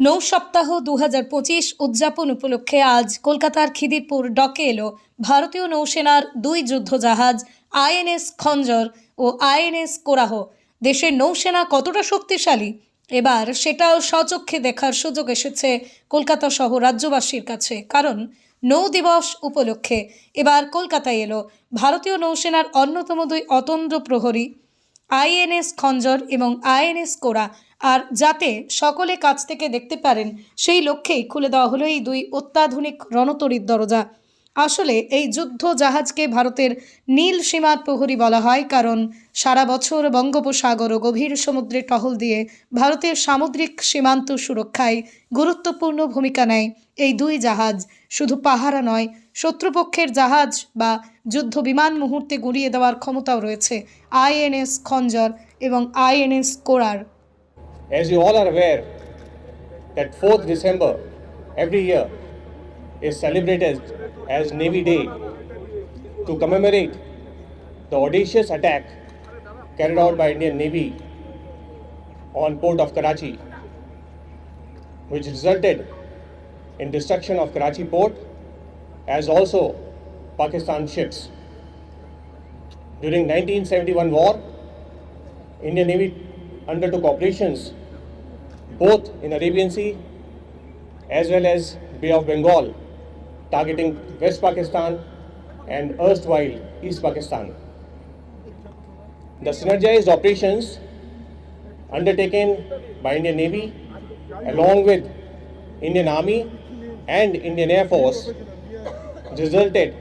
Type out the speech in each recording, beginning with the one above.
নৌ সপ্তাহ দু হাজার পঁচিশ উদযাপন উপলক্ষে আজ কলকাতার খিদিরপুর ডকে এলো ভারতীয় নৌসেনার দুই যুদ্ধজাহাজ, আইএনএস খঞ্জর ও আইএনএস কোরাহ। দেশের নৌসেনা কতটা শক্তিশালী? এবার সেটাও স্বচক্ষে দেখার সুযোগ এসেছে কলকাতা সহ রাজ্যবাসীর কাছে। কারণ নৌ দিবস উপলক্ষে এবার কলকাতায় এলো ভারতীয় নৌসেনার অন্যতম দুই অতন্দ্র প্রহরী আইএনএস খঞ্জর এবং আইএনএস কোরা, আর যাতে সকলে কাছ থেকে দেখতে পারেন, সেই লক্ষ্যেই খুলে দেওয়া হলো এই দুই অত্যাধুনিক রণতরীর দরজা। আসলে এই যুদ্ধ জাহাজকে ভারতের নীল সীমার প্রহরী বলা হয় কারণ সারা বছর বঙ্গোপসাগর ও গভীর সমুদ্রে টহল দিয়ে ভারতের সামুদ্রিক সীমান্ত সুরক্ষায় গুরুত্বপূর্ণ ভূমিকা নেয়। এই দুই জাহাজ শুধু পাহারা নয়, শত্রুপক্ষের জাহাজ বা যুদ্ধ বিমান মুহূর্তে গুঁড়িয়ে দেওয়ার ক্ষমতাও রয়েছে আইএনএস খঞ্জর এবং আইএনএস কোরার। That 4th December every year is celebrated as Navy Day to commemorate the audacious attack carried out by Indian Navy on port of Karachi, which resulted in destruction of Karachi port as also Pakistan ships. During 1971 war, Indian Navy undertook operations both in Arabian Sea as well as Bay of Bengal, targeting West Pakistan and erstwhile East Pakistan. The synergized operations undertaken by Indian Navy along with Indian Army and Indian Air Force resulted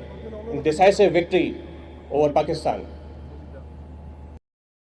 in decisive victory over Pakistan.